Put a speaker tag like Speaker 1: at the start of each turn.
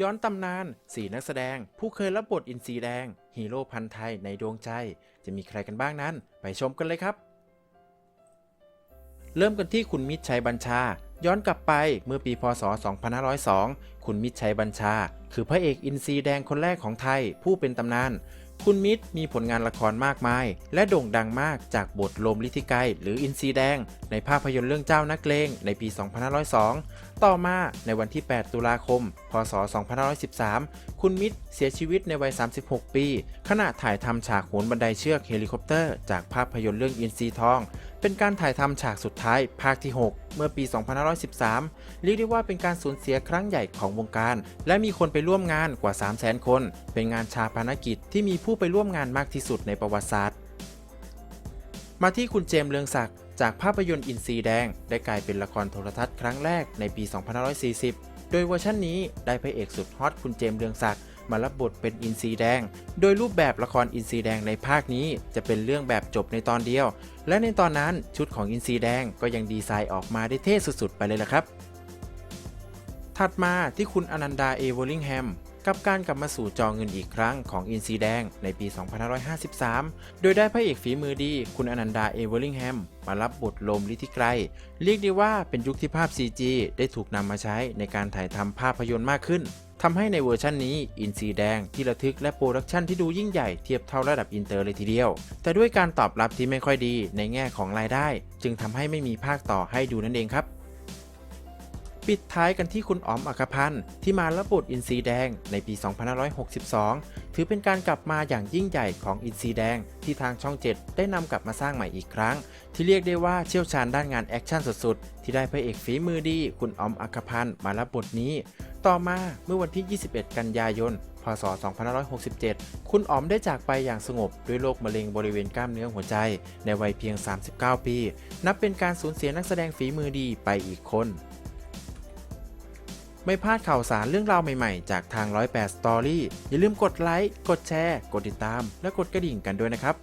Speaker 1: ย้อนตำนานสีนักแสดง ผู้เคยรับบทอินทรีแดง ฮีโร่พันธ์ไทยในดวงใจ จะมีใครกันบ้างนั้น ไปชมกันเลยครับ เริ่มกันที่คุณมิตรชัยบัญชา ย้อนกลับไปเมื่อปีพศ 2502 คุณมิตรชัยบัญชา คือพระเอกอินทรีแดงคนแรกของไทยผู้เป็นตำนาน คุณมิตรมีผลงานละครมากมาย และโด่งดังมากจากบทโลมลิธิไกหรืออินซีแดง ในภาพยนตร์เรื่องเจ้านักเลงในปี 2502 ต่อมาในวันที่ 8 ตุลาคม พศ 2513 คุณมิตรเสียชีวิตในวัย 36 ปี ขณะถ่ายทำฉากโหนบันไดเชือกเฮลิคอปเตอร์จากภาพยนตร์เรื่องอินซีทอง เป็นการถ่ายทำฉากสุดท้าย ภาคที่ 6 เมื่อปี 2513 เรียกได้ว่าเป็นการสูญเสียครั้งใหญ่ของวงการ และมีคนไปร่วมงานกว่า 300,000 คน เป็นงานชาปนกิจที่มีผู้ไปร่วมงานมากที่สุดในประวัติศาสตร์ มาที่คุณเจมส์เลืองศักดิ์จากภาพยนตร์อินทรีแดง ได้กลายเป็นละครโทรทัศน์ครั้งแรกในปี 2540 โดยเวอร์ชันนี้ได้พระเอกสุดฮอตคุณเจมส์เลืองศักดิ์ มารับบทเป็นอินทรีแดง โดยรูปแบบละครอินทรีแดงในภาคนี้ จะเป็นเรื่องแบบจบในตอนเดียว และในตอนนั้นชุดของอินทรีแดงก็ยังดีไซน์ออกมาได้เท่สุดๆ ไปเลยล่ะครับ ถัดมาที่คุณอนันดาเอเวอร์ลิงแฮมกับการกลับมาสู่จอเงินอีกครั้งของอินซีแดงในปี 2553 โดยได้พระเอกฝีมือดีคุณอนันดาเอเวอร์ลิงแฮมมารับบทลมลิธิไกร เรียกได้ว่าเป็นยุคที่ภาพ CG ได้ถูกนำมาใช้ในการถ่ายทำภาพยนตร์มากขึ้น ทำให้ในเวอร์ชันนี้ อินซีแดงที่ระทึกและโปรดักชันที่ดูยิ่งใหญ่เทียบเท่าระดับอินเตอร์เลยทีเดียว แต่ด้วยการตอบรับที่ไม่ค่อยดีในแง่ของรายได้ จึงทำให้ไม่มีภาคต่อให้ดูนั่นเองครับปิดท้ายกันที่คุณอ๋อมอัคพันธ์ที่มารับบทอินทรีแดงในปี 2562 ถือเป็นการกลับมาอย่างยิ่งใหญ่ของอินทรีแดงที่ทางช่อง 7 ได้นำกลับมาสร้างใหม่อีกครั้ง ที่เรียกได้ว่าเชี่ยวชาญด้านงานแอคชั่นสุดๆ ที่ได้พระเอกฝีมือดี คุณอ๋อมอัคพันธ์มารับบทนี้ ต่อมาเมื่อวันที่ 21 กันยายน พศ 2567 คุณอ๋อมได้จากไปอย่างสงบด้วยโรคมะเร็งบริเวณกล้ามเนื้อหัวใจ ในวัยเพียง 39 ปี นับเป็นการสูญเสียนักแสดงฝีมือดีไปอีกคน ไม่พลาดข่าวสารเรื่องราวใหม่ๆ จากทาง 108 Story อย่าลืมกดไลค์ กดแชร์ กดติดตาม และกดกระดิ่งกันด้วยนะครับ